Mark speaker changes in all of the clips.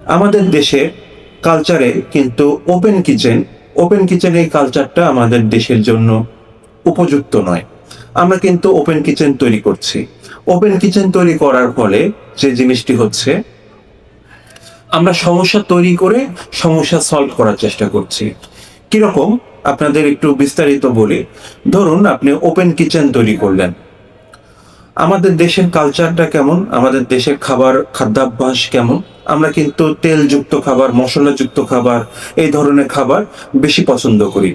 Speaker 1: আমাদের দেশে কালচারে কিন্তু ওপেন কিচেন ওপেন কিচেন এই কালচারটা আমাদের দেশের জন্য উপযুক্ত নয়। আমরা কিন্তু ওপেন কিচেন তৈরি করছি। ওপেন কিচেন তৈরি করার ফলে যে জিনিসটি হচ্ছে, আমরা সমস্যা তৈরি করে সমস্যা সলভ করার চেষ্টা করছি। কীরকম? আপনাদের একটু বিস্তারিত বলি। ধরুন, আপনি ওপেন কিচেন তৈরি করলেন। আমাদের দেশের কালচারটা কেমন? আমাদের দেশের খাবার, খাদ্যাভ্যাস কেমন? আমরা কিন্তু তেলযুক্ত খাবার, মশলাযুক্ত খাবার, এই ধরনের খাবার বেশি পছন্দ করি।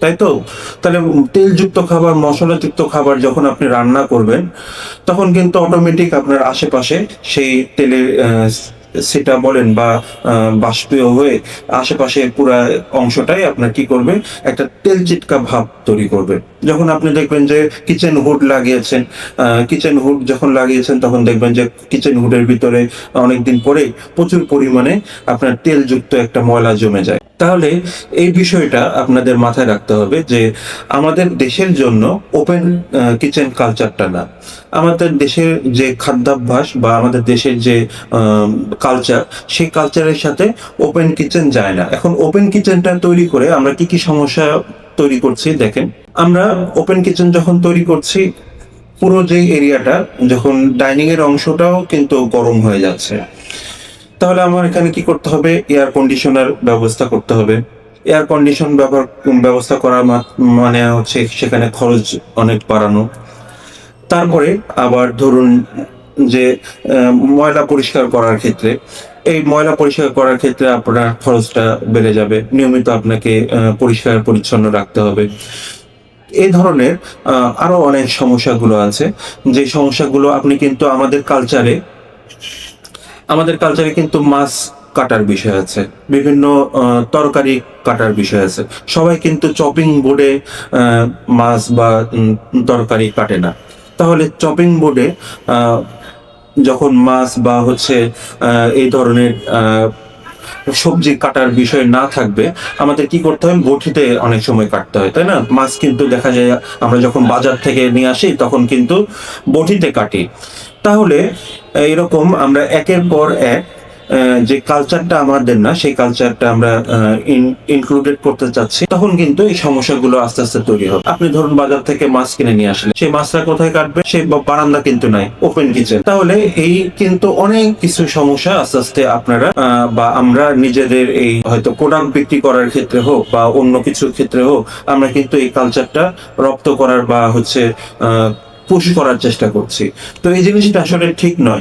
Speaker 1: তাই তো? তাহলে তেলযুক্ত খাবার, মশলাযুক্ত খাবার যখন আপনি রান্না করবেন, তখন কিন্তু অটোমেটিক আপনার আশেপাশে সেই তেলের সেটা বলেন বা বাষ্পীয় হয়ে আশেপাশে পুরা অংশটাই আপনার কি করবে? একটা তেল চিটকা ভাব তৈরি করবে। যখন আপনি দেখবেন যে কিচেন হুড লাগিয়েছেন কিচেন হুড যখন লাগিয়েছেন, তখন দেখবেন যে কিচেন হুডের ভিতরে অনেকদিন পরে প্রচুর পরিমাণে আপনার তেলযুক্ত একটা ময়লা জমে যায়। তাহলে এই বিষয়টা আপনাদের মাথায় রাখতে হবে যে আমাদের দেশের জন্য ওপেন কিচেন কালচারটা না। আমাদের দেশের যে খাদ্যাভ্যাস বা আমাদের দেশের যে কালচার সেই কালচারের সাথে ওপেন কিচেন যায় না। এখন ওপেন কিচেনটা তৈরি করে আমরা কি কি সমস্যা তৈরি করছি দেখেন। আমরা ওপেন কিচেন যখন তৈরি করছি, পুরো যে এরিয়াটা যখন ডাইনিং এর অংশটাও কিন্তু গরম হয়ে যাচ্ছে। তাহলে আমার এখানে কি করতে হবে? এয়ার কন্ডিশনার ব্যবস্থা করতে হবে। এয়ার কন্ডিশন ব্যবহার ব্যবস্থা করা মানে হচ্ছে সেখানে খরচ অনেক বাড়ানো। তারপরে আবার ধরুন যে ময়লা পরিষ্কার করার ক্ষেত্রে। এই ময়লা পরিষ্কার করার ক্ষেত্রে আপনার খরচটা বেড়ে যাবে। নিয়মিত আপনাকে পরিষ্কার পরিচ্ছন্ন রাখতে হবে। এই ধরনের আরও অনেক সমস্যাগুলো আছে। যে সমস্যাগুলো আপনি কিন্তু আমাদের কালচারে আমাদের কালচারে কিন্তু মাছ কাটার বিষয় আছে। বিভিন্ন তরকারি কাটার বিষয় আছে। সবাই কিন্তু চপিং বোর্ডে মাছ বা তরকারি কাটে না। তাহলে চপিং বোর্ডে যখন মাছ বা হচ্ছে এই ধরনের সবজি কাটার বিষয় না থাকবে, আমাদের কি করতে হয়? বটিতে অনেক সময় কাটতে হয়, তাই না? মাছ কিন্তু দেখা যায়, আমরা যখন বাজার থেকে নিয়ে আসি, তখন কিন্তু বটিতে কাটি। তাহলে এরকম আমরা একের পর এক যে কালচারটা আমাদের না, সেই কালচারটা আমরা ইনক্লুডেড করতে চাচ্ছি, তখন কিন্তু এই সমস্যাগুলো আস্তে আস্তে তৈরি হবে। আপনি ধরুন বাজার থেকে মাছ কিনে নিয়ে আসলেন, সেই মাছটা কোথায় কাটবে? সেই বারান্দা কিন্তু নাই ওপেন কিচেন তাহলে এই কিন্তু অনেক কিছু সমস্যা আস্তে আস্তে আপনারা বা আমরা নিজেদের এই হয়তো প্রোডাক্ট বিক্রি করার ক্ষেত্রে হোক, বা অন্য কিছুর ক্ষেত্রে হোক, আমরা কিন্তু এই কালচারটা রপ্ত করার বা হচ্ছে পুশ করার চেষ্টা করছি। তো এই জিনিসটা আসলে ঠিক নয়।